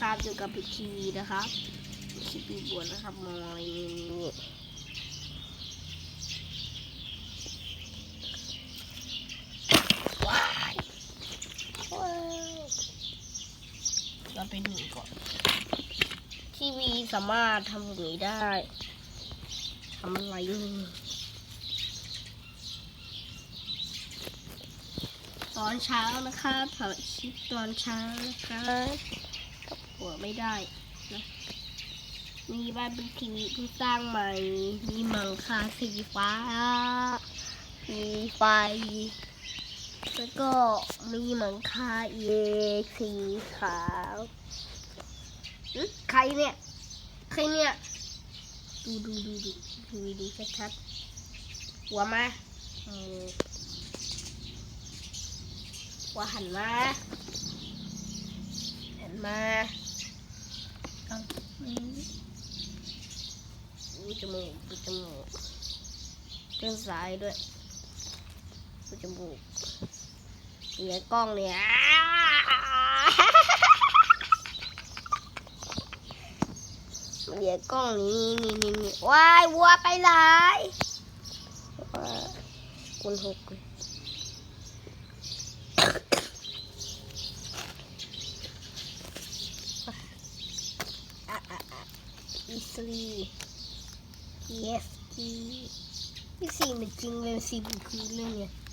ครับอยู่กับพีทีนะครับคลิปปีบวนนะครับมอยว้ายว้าเราไปดูก่อน ทีวีสามารถทำแบบนี้ได้ทำอะไรตอนเช้านะคะถ่ายคลิปตอนเช้านะคะ หัวไม่ได้นะมีบ้านเป็นทีวีเพิ่งสร้างใหม่ มีหมังคาสีฟ้า มีไฟ แล้วก็มีหมังคาเอกสีขาวใครเนี่ย ใครเนี่ย ดูดูดูดูดูดูชัดๆหัวมาหัวหันมา หันมาอืมดู จมูกดูจมูกเส้นสายด้วยดูจมูกเหนียกล้องเนี่ยเหนียกล้องนี่นี่นี่นี่ว้ายวัวไปไหนว้าคุณหกเลยอะอ่ะอะอีซีเอสทีอีซีมันจริงเลยสีมันคือเรื่องไง